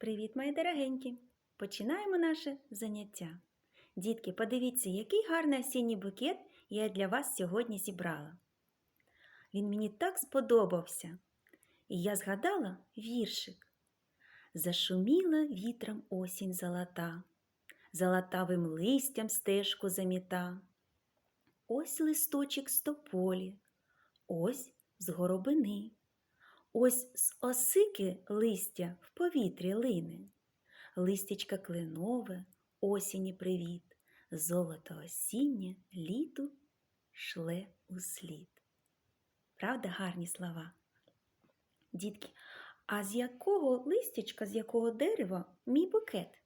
Привіт, мої дорогенькі! Починаємо наше заняття. Дітки, подивіться, який гарний осінній букет я для вас сьогодні зібрала. Він мені так сподобався. І я згадала віршик. Зашуміла вітром осінь золота, золотавим листям стежку заміта. Ось листочок з тополі, ось з горобини. Ось з осики листя в повітрі лине, листячка кленове, осінні привіт, золото осіннє літу шле у слід. Правда, гарні слова? Дітки, а з якого листячка, з якого дерева мій букет?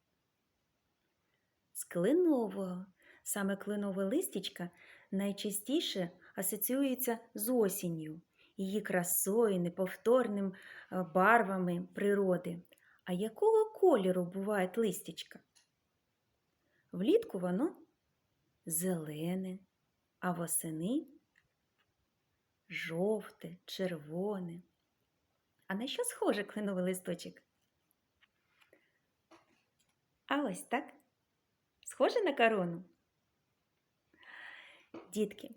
З кленового. Саме кленове листячка найчастіше асоціюється з осінню її красою, неповторним е, барвами природи. А якого кольору буває листячка? Влітку воно зелене, а восени жовте, червоне. А на що схоже кленовий листочок? А ось так. Схоже на корону? Дітки,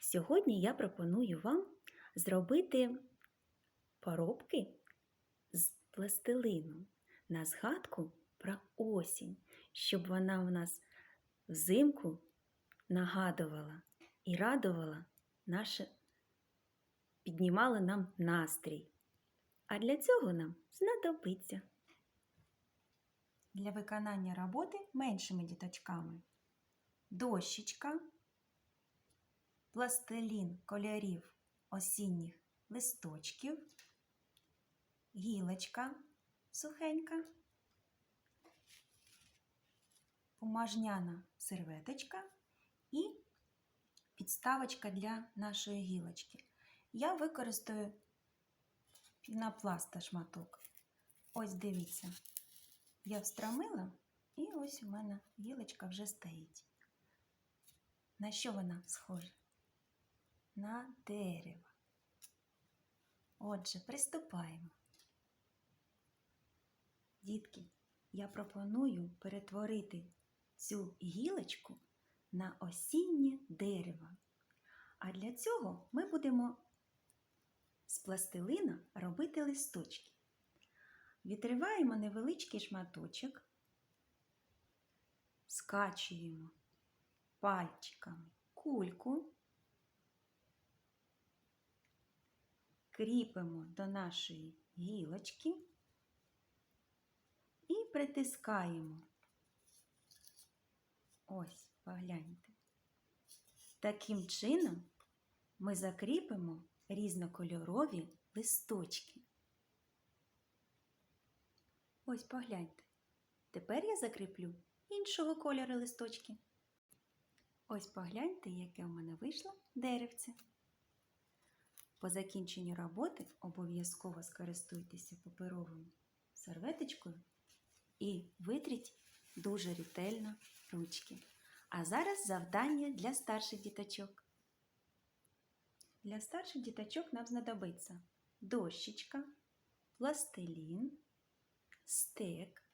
сьогодні я пропоную вам зробити поробки з пластилину на згадку про осінь, щоб вона в нас взимку нагадувала і радувала наше, піднімала нам настрій. А для цього нам знадобиться. Для виконання роботи меншими діточками дощечка, пластилін кольорів осінніх листочків, гілочка сухенька, бумажняна серветочка і підставочка для нашої гілочки. Я використаю пінопласта шматок. Ось дивіться, я встромила, і ось у мене гілочка вже стоїть. На що вона схожа? На дерево. Отже, приступаємо. Дітки, я пропоную перетворити цю гілочку на осіннє дерево. А для цього ми будемо з пластилина робити листочки. Відриваємо невеличкий шматочок, скачуємо пальчиками кульку. Кріпимо до нашої гілочки і притискаємо. Ось, погляньте. Таким чином ми закріпимо різнокольорові листочки. Ось погляньте. Тепер я закріплю іншого кольору листочки. Ось погляньте, яке у мене вийшло деревце. По закінченню роботи обов'язково скористуйтеся паперовою серветочкою і витріть дуже ретельно ручки. А зараз завдання для старших діточок. Для старших діточок нам знадобиться дощечка, пластилін, стек,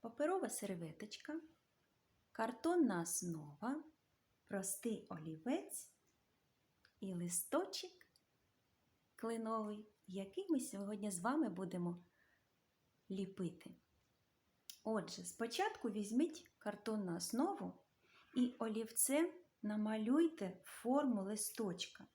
паперова серветочка, картонна основа, простий олівець і листочок клиновий, який ми сьогодні з вами будемо ліпити. Отже, спочатку візьміть картонну основу і олівцем намалюйте форму листочка.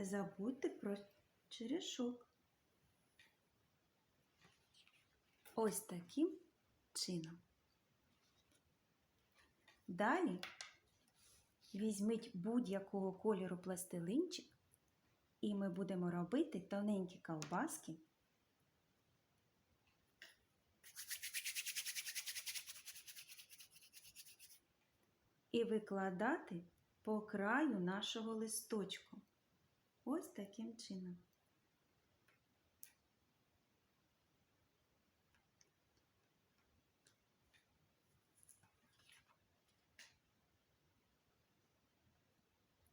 не забудьте про черешок. Ось таким чином. Далі візьміть будь-якого кольору пластилинчик, і ми будемо робити тоненькі ковбаски. І викладати по краю нашого листочку. Ось таким чином.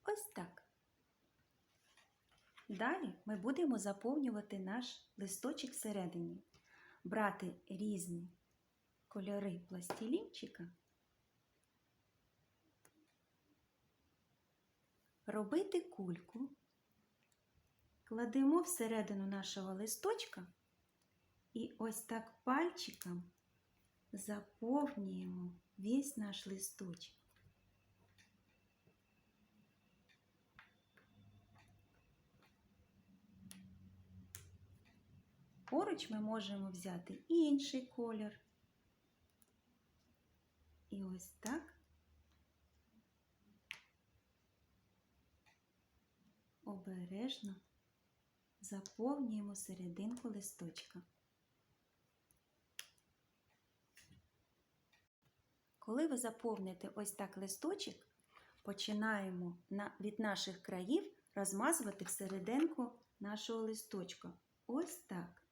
Ось так. Далі ми будемо заповнювати наш листочок всередині, брати різні кольори пластилінчика, робити кульку, кладемо всередину нашого листочка і ось так пальчиком заповнюємо весь наш листочок. Поруч ми можемо взяти інший колір. І ось так обережно заповнюємо серединку листочка. Коли ви заповните ось так листочок, починаємо від наших країв розмазувати всерединку нашого листочка. Ось так.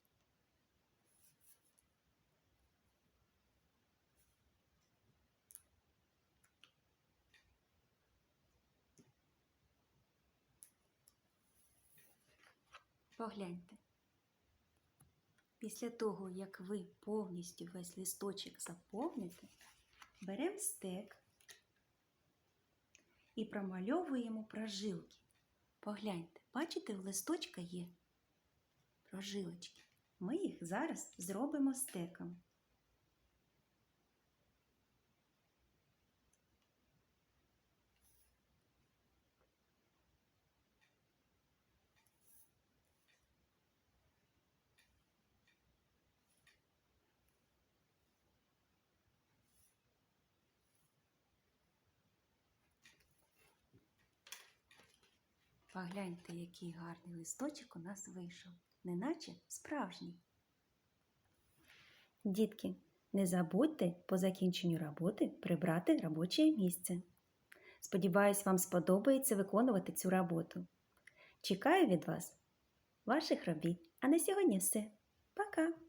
Погляньте. Після того, як ви повністю весь листочок заповните, беремо стек і промальовуємо прожилки. Погляньте, бачите, в листочка є прожилочки. Ми їх зараз зробимо стеком. Погляньте, який гарний листочок у нас вийшов, неначе справжній. Дітки, не забудьте по закінченню роботи прибрати робоче місце. Сподіваюсь, вам сподобається виконувати цю роботу. Чекаю від вас ваших робіт. А на сьогодні все. Пока!